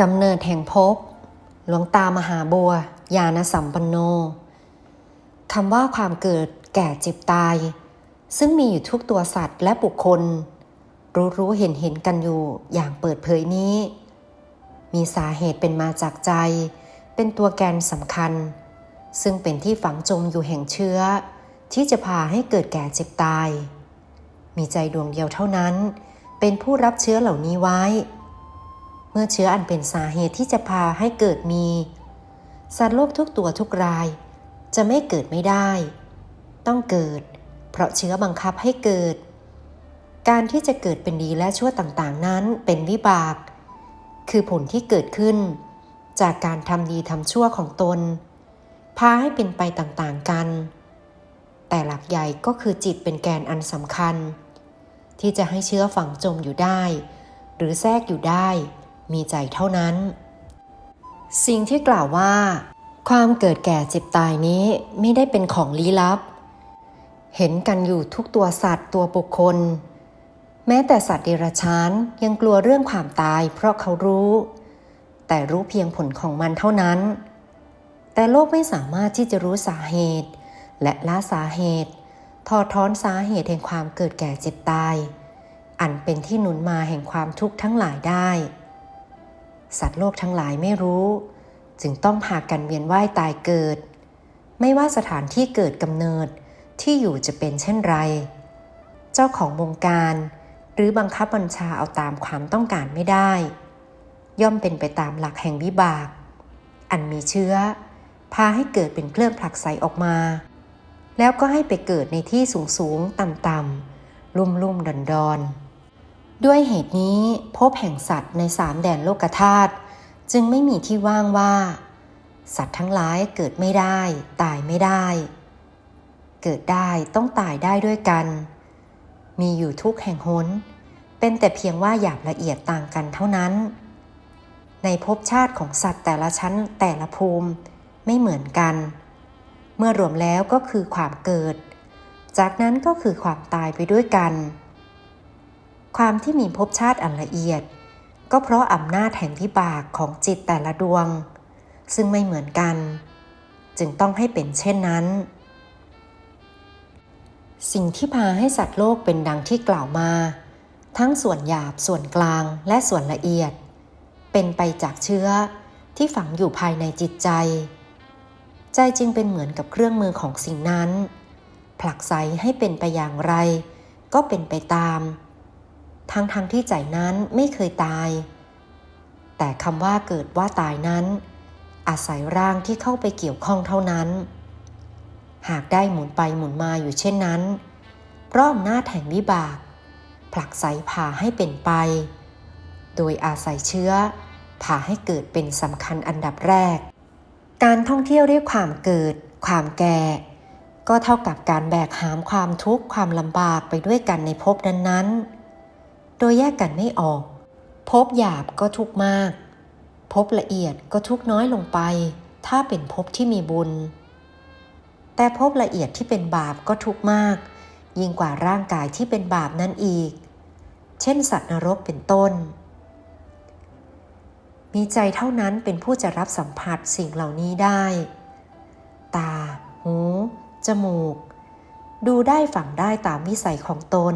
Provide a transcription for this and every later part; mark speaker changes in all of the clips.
Speaker 1: กำเนิดแห่งภพหลวงตามหาบัว ญาณสัมปันโนคำว่าความเกิดแก่เจ็บตาย ซึ่งมีอยู่ทุกตัวสัตว์และบุคคล รู้รู้เห็นเห็นกันอยู่อย่างเปิดเผยนี้ มีสาเหตุเป็นมาจากใจ เป็นตัวแกนสำคัญ ซึ่งเป็นที่ฝังจมอยู่แห่งเชื้อ ที่จะพาให้เกิดแก่เจ็บตาย มีใจดวงเดียวเท่านั้น เป็นผู้รับเชื้อเหล่านี้ไว้ เมื่อเชื้ออันเป็นสาเหตุที่จะพาให้เกิดมี สัตว์โลกทุกตัวทุกราย จะไม่เกิดไม่ได้ ต้องเกิด เพราะเชื้อบังคับให้เกิด การที่จะเกิดเป็นดีและชั่วต่างๆ นั้นเป็นวิบาก คือผลที่เกิดขึ้น จากการทำดีทำชั่วของตน พาให้เป็นไปต่างๆกัน แต่หลักใหญ่ก็คือจิตเป็นแกนอันสำคัญ ที่จะให้เชื้อฝังจมอยู่ได้ หรือแทรกอยู่ได้ มีใจเท่านั้น สิ่งที่กล่าวว่า ความเกิดแก่เจ็บตายนี้ไม่ได้เป็นของลี้ลับ เห็นกันอยู่ทุกตัวสัตว์ตัวบุคคล แม้แต่สัตว์เดรัจฉานยังกลัวเรื่องความตายเพราะเขารู้ แต่รู้เพียงผลของมันเท่านั้น แต่โลกไม่สามารถที่จะรู้สาเหตุ และละสาเหตุทอดท้อนสาเหตุแห่งความเกิดแก่เจ็บตาย อันเป็นที่หนุนมาแห่งความทุกข์ทั้งหลายได้ สัตว์โลกทั้งหลายไม่รู้ จึงต้องพากันเวียนว่ายตายเกิด ไม่ว่าสถานที่เกิดกำเนิดที่อยู่จะเป็นเช่นไร เจ้าของวงการ หรือบังคับบัญชาเอาตามความต้องการไม่ได้ ย่อมเป็นไปตามหลักแห่งวิบาก อันมีเชื้อ พาให้เกิดเป็นเครื่องผลักไสออกมา แล้วก็ให้ไปเกิดในที่สูงสูงต่ำต่ำลุ่มลุ่มดอนดอน ด้วยเหตุนี้พบแห่งสัตว์ในสามแดนโลกธาตุจึงไม่มีที่ว่างว่า สัตว์ทั้งหลายเกิดไม่ได้ ตายไม่ได้ เกิดได้ต้องตายได้ด้วยกัน มีอยู่ทุกแห่งหนเป็นแต่เพียงว่าหยาบละเอียดต่างกันเท่านั้น ในภพชาติของสัตว์แต่ละชั้นแต่ละภูมิไม่เหมือนกัน เมื่อรวมแล้วก็คือความเกิด จากนั้นก็คือความตายไปด้วยกัน ความที่มีภพชาติอันละเอียด ก็เพราะอำนาจแห่งวิบากของจิตแต่ละดวง ซึ่งไม่เหมือนกัน จึงต้องให้เป็นเช่นนั้น สิ่งที่พาให้สัตว์โลกเป็นดังที่กล่าวมา ทั้งส่วนหยาบส่วนกลางและส่วนละเอียด เป็นไปจากเชื้อที่ฝังอยู่ภายในจิตใจ ใจจึงเป็นเหมือนกับเครื่องมือของสิ่งนั้น ผลักไสให้เป็นไปอย่างไร ก็เป็นไปตาม ทั้งทั้งที่ใจนั้นไม่เคยตาย แต่คำว่าเกิดว่าตายนั้น อาศัยร่างที่เข้าไปเกี่ยวข้องเท่านั้น หากได้หมุนไปหมุนมาอยู่เช่นนั้นเพราะอำนาจแห่งวิบาก ผลักไสพาให้เป็นไป โดยอาศัยเชื้อพาให้เกิดเป็นสำคัญอันดับแรก การท่องเที่ยวเรียกความเกิด ความแก่ ก็เท่ากับการแบกหามความทุกข์ความลำบากไปด้วยกันในภพนั้นๆ ดยแยกกันไม่ออกภพหยาบก็ทุกมากภพละเอียดก็ทุกน้อยลงไป ถ้าเป็นภพที่มีบุญ แต่ภพละเอียดที่เป็นบาปก็ทุกมาก ยิ่งกว่าร่างกายที่เป็นบาปนั่นอีก เช่น สัตว์นรกเป็นต้น มีใจเท่านั้นเป็นผู้จะรับสัมผัสสิ่งเหล่านี้ได้ ตา หู จมูก ดูได้ฝังได้ตามวิสัยของตน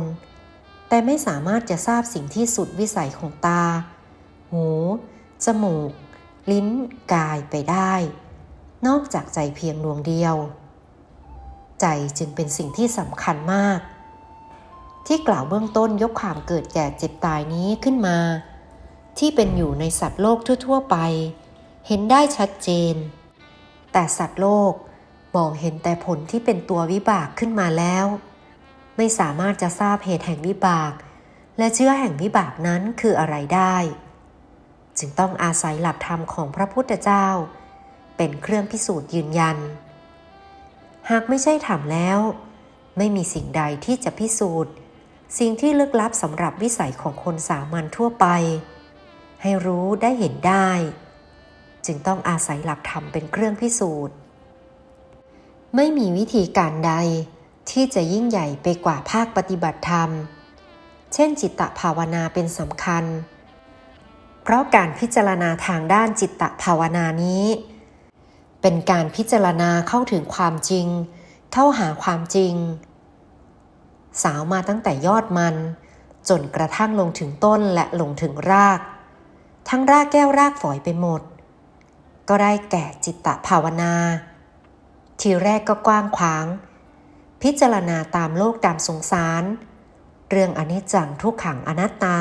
Speaker 1: แต่ไม่สามารถจะทราบสิ่งที่สุดวิสัยของตา หู จมูก ลิ้น กายไปได้ นอกจากใจเพียงดวงเดียว ใจจึงเป็นสิ่งที่สำคัญมาก ที่กล่าวเบื้องต้นยกความเกิดแก่เจ็บตายนี้ขึ้นมา ที่เป็นอยู่ในสัตว์โลกทั่ว ๆ ไป เห็นได้ชัดเจน แต่สัตว์โลกมองเห็นแต่ผลที่เป็นตัววิบากขึ้นมาแล้ว ไม่สามารถจะทราบเหตุแห่งวิบาก และเชื่อแห่งวิบากนั้นคืออะไรได้ จึงต้องอาศัยหลักธรรมของพระพุทธเจ้า เป็นเครื่องพิสูจน์ยืนยัน หากไม่ใช่ธรรมแล้ว ไม่มีสิ่งใดที่จะพิสูจน์ สิ่งที่ลึกลับสำหรับวิสัยของคนสามัญทั่วไป ให้รู้ได้เห็นได้ จึงต้องอาศัยหลักธรรมเป็นเครื่องพิสูจน์ ไม่มีวิธีการใด ที่จะยิ่งใหญ่ไปกว่าภาคปฏิบัติธรรม เช่นจิตตภาวนาเป็นสำคัญ เพราะการพิจารณาทางด้านจิตตภาวนานี้ เป็นการพิจารณาเข้าถึงความจริง เข้าหาความจริง สาวมาตั้งแต่ยอดมัน จนกระทั่งลงถึงต้นและลงถึงราก ทั้งรากแก้วรากฝอยไปหมด ก็ได้แก่จิตตภาวนา ทีแรกก็กว้างขวาง พิจารณาตามโลกตามสงสาร เรื่องอนิจจังทุกขังอนัตตา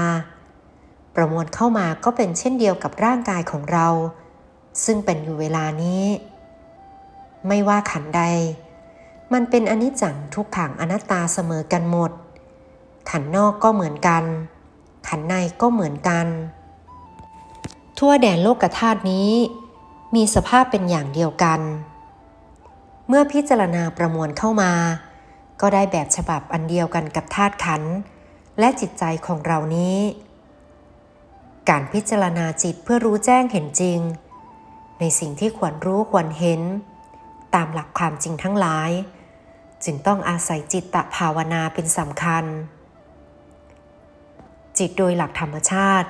Speaker 1: ประมวลเข้ามาก็เป็นเช่นเดียวกับร่างกายของเรา ซึ่งเป็นอยู่เวลานี้ ไม่ว่าขันใด มันเป็นอนิจจังทุกขังอนัตตาเสมอกันหมด ขันนอกก็เหมือนกัน ขันในก็เหมือนกัน ทั่วแดนโลกธาตุนี้ มีสภาพเป็นอย่างเดียวกันเมื่อพิจารณาประมวลเข้ามา ก็ได้แบบฉบับอันเดียวกันกับธาตุขันธ์และจิตใจของเรานี้ การพิจารณาจิตเพื่อรู้แจ้งเห็นจริง ในสิ่งที่ควรรู้ควรเห็น ตามหลักความจริงทั้งหลาย จึงต้องอาศัยจิตตภาวนาเป็นสำคัญ จิตโดยหลักธรรมชาติ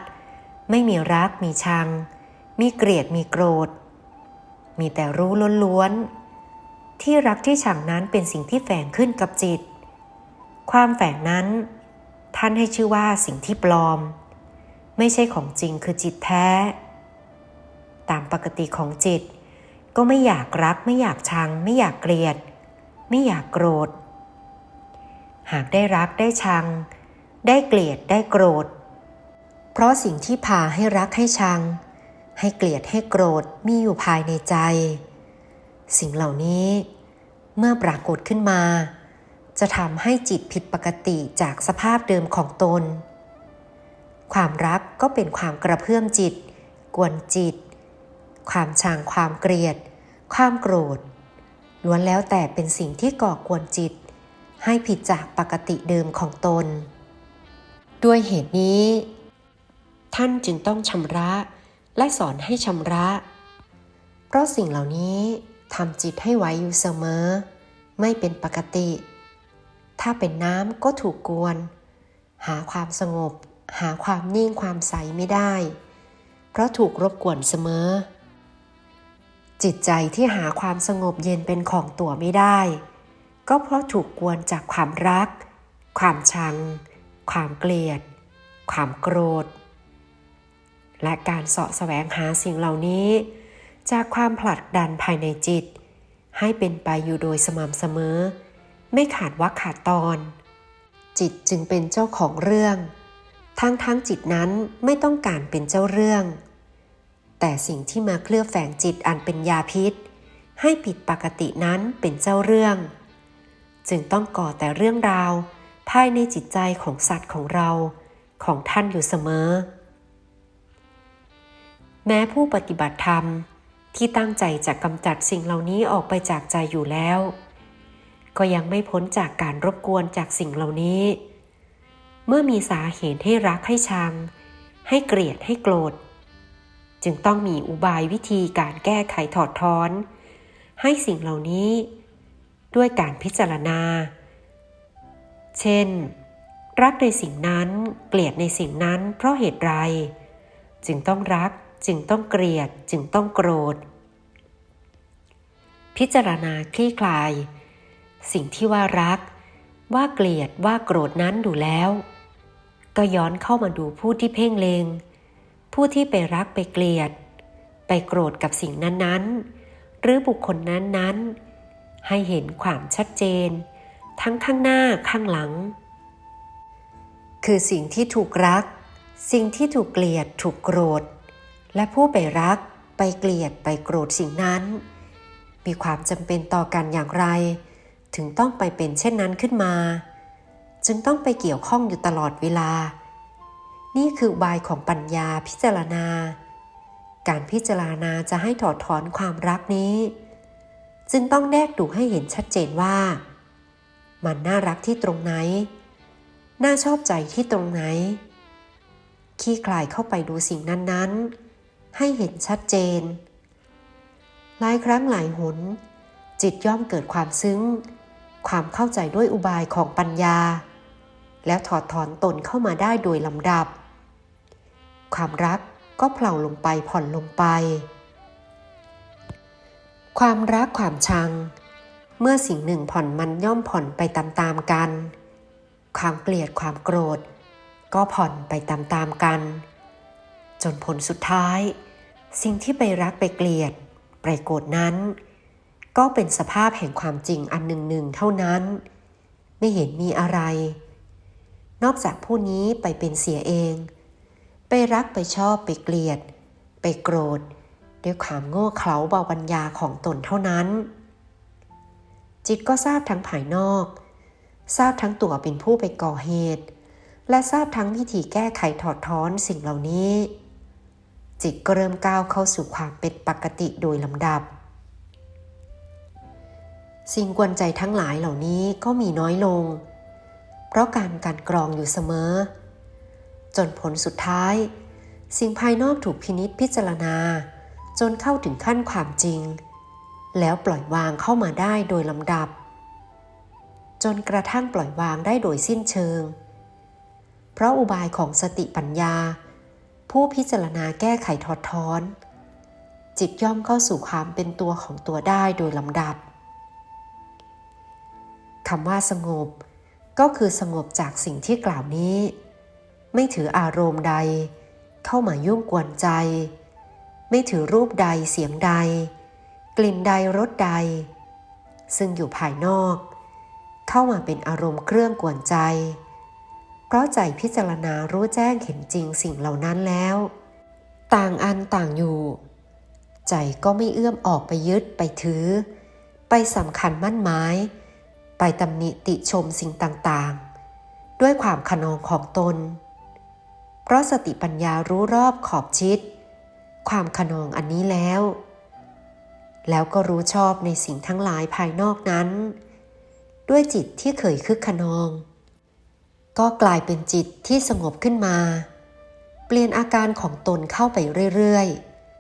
Speaker 1: ไม่มีรักมีชัง มีเกลียดมีโกรธ มีแต่รู้ล้วนๆ ที่รักที่ชังนั้นเป็นสิ่งที่แฝงขึ้นกับจิต ความแฝงนั้น ท่านให้ชื่อว่าสิ่งที่ปลอม ไม่ใช่ของจริงคือจิตแท้ ตามปกติของจิต ก็ไม่อยากรัก ไม่อยากชัง ไม่อยากเกลียด ไม่อยากโกรธ หากได้รักได้ชัง ได้เกลียดได้โกรธ เพราะสิ่งที่พาให้รักให้ชัง ให้เกลียดให้โกรธมีอยู่ภายในใจ สิ่งเหล่านี้เมื่อปรากฏขึ้นมา จะทำให้จิตผิดปกติจากสภาพเดิมของตน ความรักก็เป็นความกระเพื่อมจิต กวนจิต ความชังความเกลียด ความโกรธ ล้วนแล้วแต่เป็นสิ่งที่ก่อกวนจิต ให้ผิดจากปกติเดิมของตน ด้วยเหตุนี้ ท่านจึงต้องชำระและสอนให้ชำระ เพราะสิ่งเหล่านี้ ทำจิตให้ไหวอยู่เสมอ ไม่เป็นปกติ ถ้าเป็นน้ำก็ถูกกวน หาความสงบ หาความนิ่งความใสไม่ได้ เพราะถูกรบกวนเสมอ จิตใจที่หาความสงบเย็นเป็นของตัวไม่ได้ ก็เพราะถูกกวนจากความรัก ความชัง ความเกลียด ความโกรธ และการเสาะแสวงหาสิ่งเหล่านี้ จากความผลักดันภายในจิต ให้เป็นไปอยู่โดยสม่ำเสมอ ไม่ขาดวักขาดตอน จิตจึงเป็นเจ้าของเรื่อง ทั้งทั้งจิตนั้นไม่ต้องการเป็นเจ้าเรื่อง แต่สิ่งที่มาเคลือบแฝงจิตอันเป็นยาพิษ ให้ผิดปกตินั้นเป็นเจ้าเรื่อง จึงต้องก่อแต่เรื่องราวภายในจิตใจของสัตว์ของเราของท่านอยู่เสมอ แม้ผู้ปฏิบัติธรรม ที่ตั้งใจจะกำจัดสิ่งเหล่านี้ออกไปจากใจอยู่แล้ว ก็ยังไม่พ้นจากการรบกวนจากสิ่งเหล่านี้ เมื่อมีสาเหตุให้รักให้ชัง ให้เกลียดให้โกรธ จึงต้องมีอุบายวิธีการแก้ไขถอดถอน ให้สิ่งเหล่านี้ ด้วยการพิจารณา เช่น รักในสิ่งนั้น เกลียดในสิ่งนั้นเพราะเหตุไร จึงต้องรัก จึงต้องเกลียดจึงต้องโกรธ พิจารณาคลี่คลาย สิ่งที่ว่ารัก ว่าเกลียดว่าโกรธนั้นดูแล้ว ก็ย้อนเข้ามาดูผู้ที่เพ่งเลงผู้ที่ไปรักไปเกลียด ไปโกรธกับสิ่งนั้นๆ หรือบุคคลนั้นๆ ให้เห็นความชัดเจน ทั้งข้างหน้าข้างหลัง คือสิ่งที่ถูกรัก สิ่งที่ถูกเกลียดถูกโกรธ และผู้ไปรัก ไปเกลียดไปโกรธสิ่งนั้น มีความจำเป็นต่อกันอย่างไร ถึงต้องไปเป็นเช่นนั้นขึ้นมา จึงต้องไปเกี่ยวข้องอยู่ตลอดเวลา นี่คือบายของปัญญาพิจารณา การพิจารณาจะให้ถอดถอนความรักนี้ จึงต้องแนกดูให้เห็นชัดเจนว่า มันน่ารักที่ตรงไหน น่าชอบใจที่ตรงไหนขี้คลายเข้าไปดูสิ่งนั้นๆ ให้เห็นชัดเจน หลายครั้งหลายหน จิตย่อมเกิดความซึ้ง ความเข้าใจด้วยอุบายของปัญญา แล้วถอดถอนตนเข้ามาได้โดยลำดับ ความรักก็เพลาลงไปผ่อนลงไป ความรักความชัง เมื่อสิ่งหนึ่งผ่อนมันย่อมผ่อนไปตามๆกัน ความเกลียดความโกรธ ก็ผ่อนไปตามๆกัน จนผลสุดท้าย สิ่งที่ไปรักไปเกลียด ไปโกรธนั้น ก็เป็นสภาพแห่งความจริงอันหนึ่งหนึ่งเท่านั้น ไม่เห็นมีอะไร นอกจากผู้นี้ไปเป็นเสียเอง ไปรักไปชอบไปเกลียด ไปโกรธ ด้วยความโง่เขลาเบาปัญญาของตนเท่านั้น จิตก็ทราบทั้งภายนอก ทราบทั้งตัวเป็นผู้ไปก่อเหตุ และทราบทั้งวิธีแก้ไขถอดถอนสิ่งเหล่านี้ จิตก็เริ่มก้าวเข้าสู่ความเป็นปกติโดยลำดับ สิ่งกวนใจทั้งหลายเหล่านี้ก็มีน้อยลง เพราะการการกรองอยู่เสมอ จนผลสุดท้าย สิ่งภายนอกถูกพินิษพิจารณา จนเข้าถึงขั้นความจริง แล้วปล่อยวางเข้ามาได้โดยลำดับ จนกระทั่งปล่อยวางได้โดยสิ้นเชิง เพราะอุบายของสติปัญญา ผู้พิจารณาแก้ไขถอดถอน จิตย่อมเข้าสู่ความเป็นตัวของตัวได้โดยลำดับคำว่าสงบ ก็คือสงบจากสิ่งที่กล่าวนี้ ไม่ถืออารมณ์ใด เข้ามายุ่งกวนใจ ไม่ถือรูปใดเสียงใด กลิ่นใดรสใด ซึ่งอยู่ภายนอก เข้ามาเป็นอารมณ์เครื่องกวนใจ เพราะใจพิจารณารู้แจ้งเห็นจริงสิ่งเหล่านั้นแล้ว ต่างอันต่างอยู่ ใจก็ไม่เอื้อมออกไปยึดไปถือ ไปสำคัญมั่นหมาย ไปตำหนิติชมสิ่งต่างๆ ด้วยความขนองของตน เพราะสติปัญญารู้รอบขอบชิด ความขนองอันนี้แล้ว แล้วก็รู้ชอบในสิ่งทั้งหลายภายนอกนั้น ด้วยจิตที่เคยคึกขนอง ก็กลายเป็นจิตที่สงบขึ้นมา เปลี่ยนอาการของตนเข้าไปเรื่อย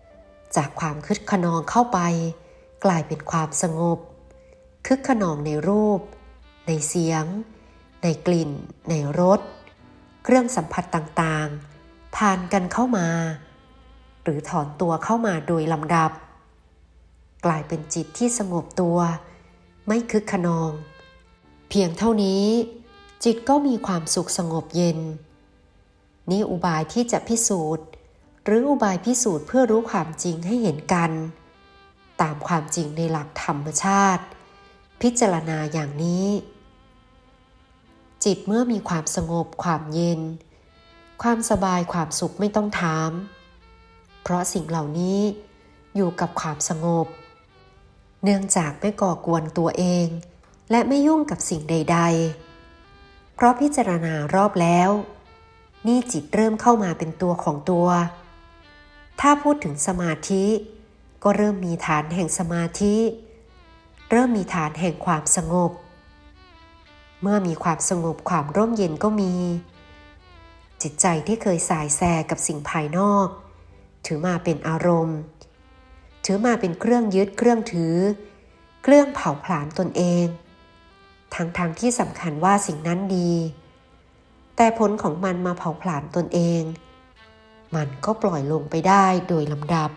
Speaker 1: ๆ จากความคึกขนองเข้าไป กลายเป็นความสงบ คึกขนองในรูป ในเสียง ในกลิ่น ในรส เครื่องสัมผัสต่างๆ ผ่านกันเข้ามา หรือถอนตัวเข้ามาโดยลำดับ กลายเป็นจิตที่สงบตัว ไม่คึกขนอง เพียงเท่านี้ จิตก็มีความสุขสงบเย็น นี่อุบายที่จะพิสูจน์ หรืออุบายพิสูจน์เพื่อรู้ความจริงให้เห็นกัน ตามความจริงในหลักธรรมชาติ พิจารณาอย่างนี้ จิตเมื่อมีความสงบความเย็น ความสบายความสุขไม่ต้องถาม เพราะสิ่งเหล่านี้อยู่กับความสงบ เนื่องจากไม่ก่อกวนตัวเอง และไม่ยุ่งกับสิ่งใด ๆ เพราะพิจารณารอบแล้ว นี่จิตเริ่มเข้ามาเป็นตัวของตัว ถ้าพูดถึงสมาธิ ก็เริ่มมีฐานแห่งสมาธิ เริ่มมีฐานแห่งความสงบ เมื่อมีความสงบความร่มเย็นก็มี จิตใจที่เคยสายแสกับสิ่งภายนอก ถือมาเป็นอารมณ์ ถือมาเป็นเครื่องยึดเครื่องถือ เครื่องเผาผลาญตนเอง ทั้งๆทที่สำคัญว่าสิ่งนั้นดี แต่ผลของมันมาเผาผลาญตนเอง มันก็ปล่อยลงไปได้โดยลำดับ